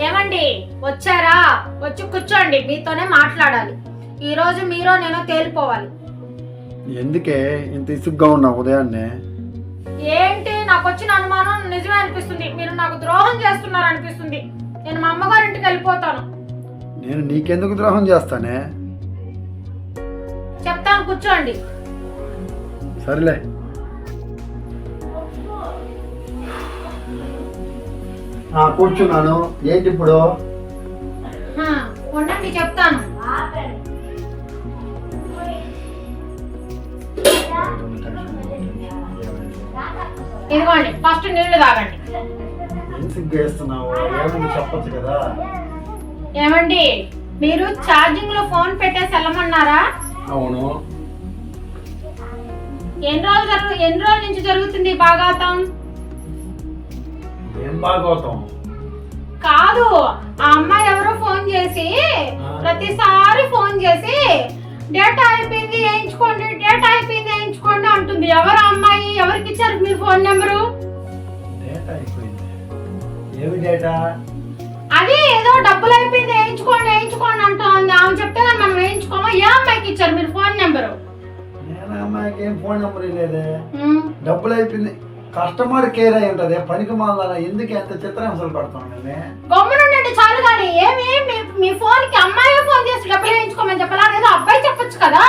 ఏమండి? వచ్చారా? వచ్చి కూర్చోండి మీతోనే మాట్లాడాలి. ఈ రోజు మీరు నేను తేలిపోవాలి. ఎందుకే? ఇంత ఇసుగ్గా ఉన్నావు ఉదయాన్నే. ఏంటి? నాకు వచ్చిన అనుమానం నిజమే అనిపిస్తుంది. మీరు నాకు ద్రోహం చేస్తున్నారు అనిపిస్తుంది నేను మా అమ్మగారింటికి వెళ్ళిపోతాను. నేను నీకెందుకు ద్రోహం చేస్తానే? చెప్తాను కూర్చోండి. సరేలే. కూర్చున్నాను. ఏంటి ఇప్పుడు? ఉండండి చెప్తాను. ఇదిగోండి ఫస్ట్ నీళ్ళు తాగండి. ఏం సిగ్గు వేస్తున్నావు? ఏమైంది చెప్పొచ్చు కదా. ఏమండి మీరు ఛార్జింగ్లో ఫోన్ పెట్టేసి వెళ్ళమన్నారా అవును. ఎన్ని రోజులు ఎన్ని రోజుల నుంచి జరుగుతుంది ఈ బాగోతాం కాదు ఆ అమ్మాయి ఎవరో ఫోన్ చేసి ప్రతిసారి ఫోన్ చేసి డేటా అయిపోయింది వేయించుకోండి డేటా అయిపోయింది వేయించుకోండి అంటుంది. ఎవరు అమ్మాయి? ఎవరికి ఇచ్చారు మీరు ఫోన్ నెంబరు? డేటా అయిపోయింది. ఏమి డేటా? అది ఏదో డబ్బులు అయిపోయింది వేయించుకోండి వేయించుకోండి అంటుంది. ఆమె చెప్తే కానీ మనం వేయించుకోమా? ఏ అమ్మాయికి ఇచ్చారు మీరు ఫోన్ నెంబరు? నేను అమ్మాయికి ఏం ఫోన్ నెంబర్ లేదే డబ్బులు అయిపోయింది. కస్టమర్ కేర్ అయి ఉంటది పనికి మాల ఎందుకు ఎంత చిత్రహింసలు పడుతున్నాను నేను గమ్మునుండండి చాలు కానీ ఏమి మీ- మీ ఫోన్కి అమ్మాయి ఫోన్ చేసి డబ్బులు వేయించుకోమని చెప్పాలా? ఏదో అబ్బాయి చెప్పొచ్చు కదా.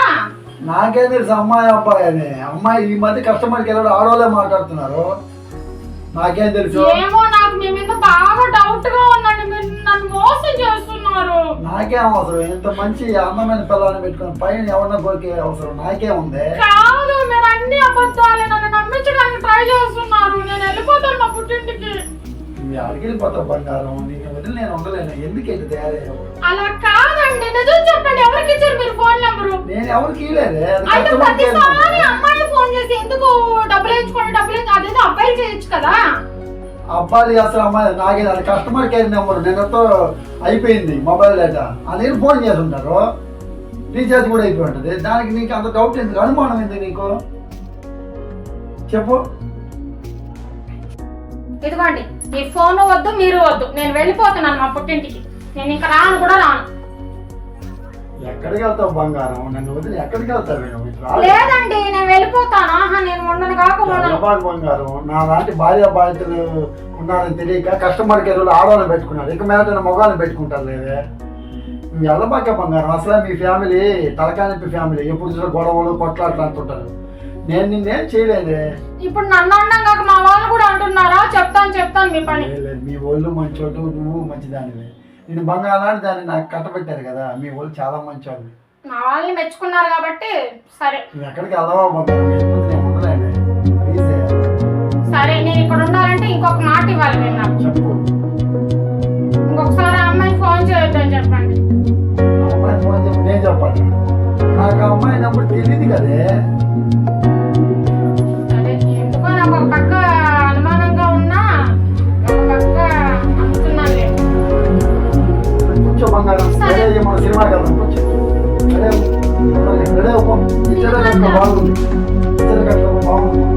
నాకేం తెలుసు అమ్మాయి అబ్బాయి అని. అమ్మాయి ఈ మధ్య కస్టమర్ కేర్ ఆడవాళ్ళే మాట్లాడుతున్నారు. నాకేం తెలుసు? ఏమో నాకు మీ మీద బాగా డౌట్గా ఉందండి నాకేం అవసరం. ఇంత మంచి అందమైన పిల్లని పెట్టుకుని పైన ఎవరన్నా కోరికే అవసరం నాకేం ఉంది. కాదు మీరు అన్ని అబద్ధాలే నన్ను నమ్మించడానికి ట్రై చేస్తున్నారు. నేను వెళ్ళిపోతాను మా పుట్టింటికి. మీ అడిగిపోతావు బంగారం. నీకు వదిలి నేను ఉండలేను. ఎందుకు ఇది తయారయ్యావు? అలా కాదండి. నిజం చెప్పండి. ఎవరికి ఇచ్చారు మీరు ఫోన్ నెంబరు? నేను ఎవరికి ఇవ్వలేదే అయితే ప్రతిసారి అమ్మాయి ఫోన్ చేసి ఎందుకు డబ్బులు వేయించుకోండి డబ్బులు అదేదో అబ్బాయిలు చేయొచ్చు కదా? అబ్బాయి అసలు అమ్మాయి నాకే అది కస్టమర్ కేర్ నెంబర్ నిన్నతో అయిపోయింది మొబైల్ డేటా అది ఫోన్ చేసి ఉంటారు రీఛార్జ్ కూడా అయిపోయి ఉంటుంది. దానికి నీకు అంత డౌట్ ఎందుకు? అనుమానం ఎందుకు నీకు? చెప్పు. ఇదిగోండి మీ ఫోన్ వద్దు మీరు వద్దు. నేను వెళ్ళిపోతున్నాను మా పుట్టింటికి. నేను ఇంకా రాను కూడా రాను. ఎక్కడికి వెళ్తావు బంగారం? నన్ను వదిలి ఎక్కడికి వెళ్తావు. లేదండి నేను వెళ్ళిపోతాను. ఆహా నేను ఎల్లబాటు బంగారం. నా లాంటి భార్య బాధితులు ఉన్నారని తెలియక కస్టమర్ కేర్ ఆడవాళ్ళని పెట్టుకున్నారు. ఇక మీద మొగాలను పెట్టుకుంటారు లేదే ఎల్లబాకే బంగారం. అసలే మీ ఫ్యామిలీ తలకానిపి ఫ్యామిలీ ఎప్పుడు చూసిన గొడవలు కొట్లాట్లు అంటుంటారు. నేను నిన్నేం చేయలేదే. ఇప్పుడు నన్ను అన్నాం కాక మా వాళ్ళు కూడా అంటున్నారా? చెప్తాను చెప్తాను మీ పని. మీ ఒళ్ళు మంచోడు నువ్వు మంచిదానివే. నేను బంగారాన్ని దాన్ని నాకు కట్టబెట్టారు కదా మీ ఒళ్ళు చాలా మంచోళ్ళు. మా వాళ్ళని మెచ్చుకున్నారు కాబట్టి సరే. ఎక్కడికి వెళ్దావా బంగారం? నేను ఇక్కడ ఉండాలంటే ఇంకొక మాట ఇవ్వాలి మీరు నాకు. చెప్పు. ఇంకొకసారి అమ్మాయి ఫోన్ చేయొద్దని చెప్పండి. అమ్మాయి ఫోన్ చెప్పి నేను చెప్పాలి. నాకు అమ్మాయి నెంబర్ తెలియదు కదే. సరే ఎందుకో నాకు ఒక పక్క అనుమానంగా ఉన్నా ఒక పక్క బంగారం. మన రెడీ అవ్వు. రెడీ అవ్వు. ఇద్దరు కట్టుకో బాగుంది. కట్టుకో బాగుంది.